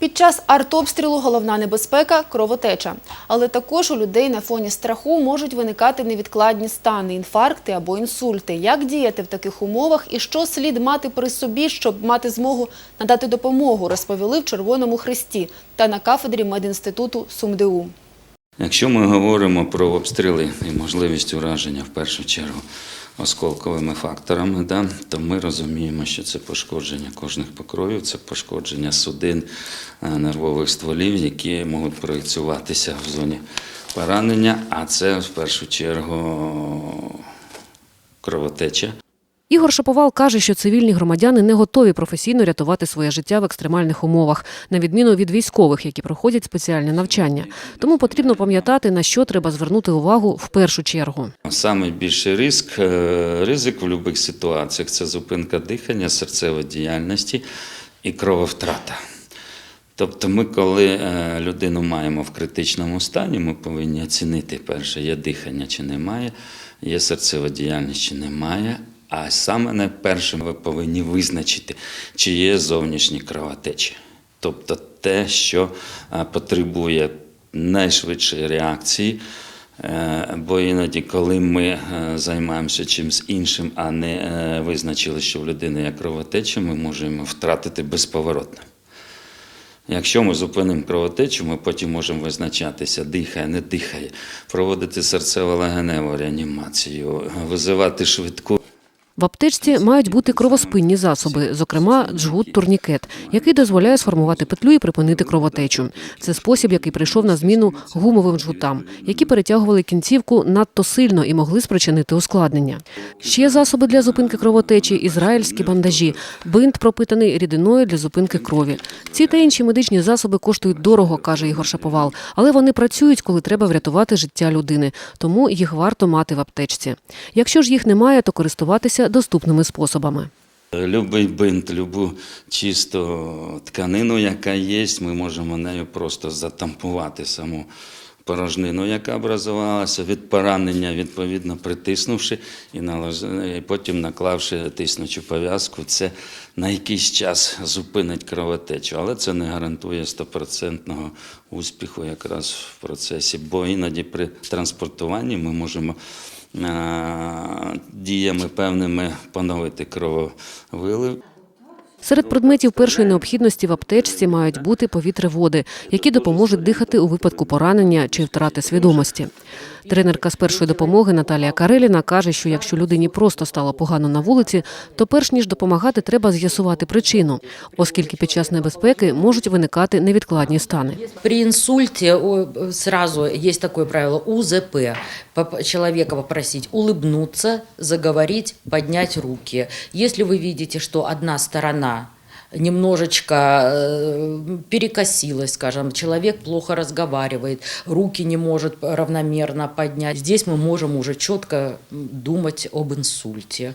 Під час артобстрілу головна небезпека кровотеча. Але також у людей на фоні страху можуть виникати невідкладні стани, інфаркти або інсульти. Як діяти в таких умовах і що слід мати при собі, щоб мати змогу надати допомогу, розповіли в Червоному Хресті та на кафедрі медінституту СумДУ. Якщо ми говоримо про обстріли і можливість ураження в першу чергу осколковими факторами, да, то ми розуміємо, що це пошкодження кожних покровів, це пошкодження судин е, нервових стволів, які можуть проєцюватися в зоні поранення, а це в першу чергу кровотеча. Ігор Шаповал каже, що цивільні громадяни не готові професійно рятувати своє життя в екстремальних умовах, на відміну від військових, які проходять спеціальне навчання. Тому потрібно пам'ятати, на що треба звернути увагу в першу чергу. Саме більший ризик, е, ризик в будь-яких ситуаціях це зупинка дихання, серцевої діяльності і крововтрата. Тобто, ми, коли е, людину маємо в критичному стані, ми повинні оцінити перше, є дихання чи немає, є серцева діяльність чи немає. А саме найперше ви повинні визначити, чи є зовнішні кровотечі. Тобто те, що е, потребує найшвидшої реакції. Е, Бо іноді, коли ми е, займаємося чимось іншим, а не визначили, що в людини є кровотеча, ми можемо втратити безповоротно. Якщо ми зупинимо кровотечу, ми потім можемо визначатися, дихає, не дихає, проводити серцево-легеневу реанімацію, визивати швидку. В аптечці мають бути кровоспинні засоби, зокрема джгут турнікет, який дозволяє сформувати петлю і припинити кровотечу. Це спосіб, який прийшов на зміну гумовим джгутам, які перетягували кінцівку надто сильно і могли спричинити ускладнення. Ще засоби для зупинки кровотечі ізраїльські бандажі, бинт пропитаний рідиною для зупинки крові. Ці та інші медичні засоби коштують дорого, каже Ігор Шаповал, але вони працюють, коли треба врятувати життя людини, тому їх варто мати в аптечці. Якщо ж їх немає, то користуватися доступними способами. Любий бинт, любу чисту тканину, яка є, ми можемо нею просто затампувати саму порожнину, яка образувалася від поранення, відповідно притиснувши і, потім наклавши тиснучу пов'язку. Це на якийсь час зупинить кровотечу, але це не гарантує стопроцентного успіху якраз в процесі, бо іноді при транспортуванні ми можемо діями певними поновити крововилив. Серед предметів першої необхідності в аптечці мають бути повітреводи, які допоможуть дихати у випадку поранення чи втрати свідомості. Тренерка з першої допомоги Наталія Кареліна каже, що якщо людині просто стало погано на вулиці, то перш ніж допомагати, треба з'ясувати причину, оскільки під час небезпеки можуть виникати невідкладні стани. При инсульте о, сразу есть такое правило УЗП. Человека попросить улыбнуться, заговорить, поднять руки. Если вы видите, что одна сторона немножечко перекосилось, перекосилась, скажем, человек плохо разговаривает, руки не может равномерно поднять. Здесь мы можем уже четко думать об инсульте.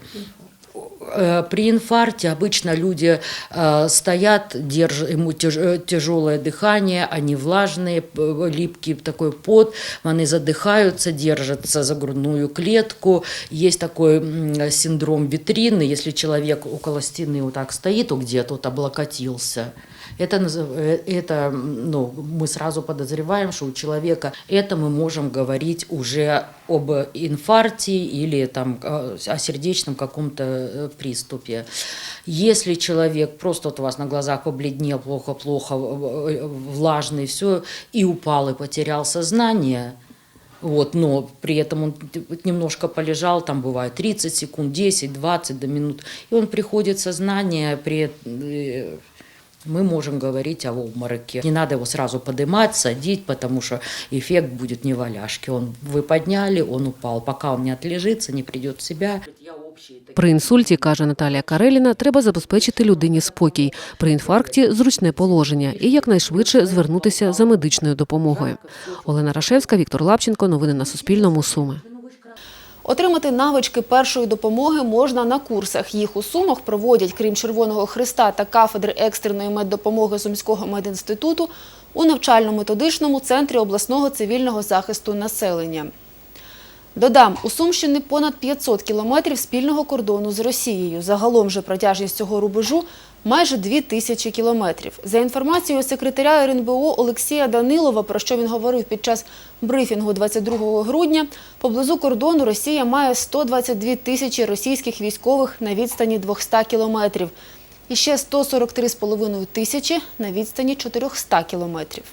Э, При инфаркте обычно люди э, стоят, держат, ему тяжелое дыхание, они влажные, липкий такой пот, они задыхаются, держатся за грудную клетку. Есть такой синдром витрины, если человек около стены вот так стоит, где-то облокотился. Это, э, это ну, мы сразу подозреваем, что у человека это мы можем говорить уже об инфаркте или там, э, о сердечном каком-то э, приступе. Если человек просто вот у вас на глазах побледнел плохо-плохо, влажный, все, и упал, и потерял сознание, вот, но при этом он немножко полежал, там бывает 30 секунд, 10, 20 до минут, и он приходит в сознание, при, э, мы можем говорить о обмороке. Не надо его сразу поднимать, садить, потому что эффект будет не валяшки. Он, вы подняли, он упал. Пока он не отлежится, не придет в себя. При інсульті, каже Наталія Кареліна, треба забезпечити людині спокій. При інфаркті зручне положення і якнайшвидше звернутися за медичною допомогою. Олена Рашевська, Віктор Лапченко. Новини на Суспільному. Суми. Отримати навички першої допомоги можна на курсах. Їх у Сумах проводять, крім Червоного Христа та кафедри екстреної меддопомоги Сумського медінституту, у навчально-методичному центрі обласного цивільного захисту населення. Додам, у Сумщині понад 500 кілометрів спільного кордону з Росією. Загалом же протяжність цього рубежу майже 2 тисячі кілометрів. За інформацією секретаря РНБО Олексія Данилова, про що він говорив під час брифінгу 22 грудня, поблизу кордону Росія має 122 тисячі російських військових на відстані 200 кілометрів і ще 143,5 тисячі на відстані 400 кілометрів.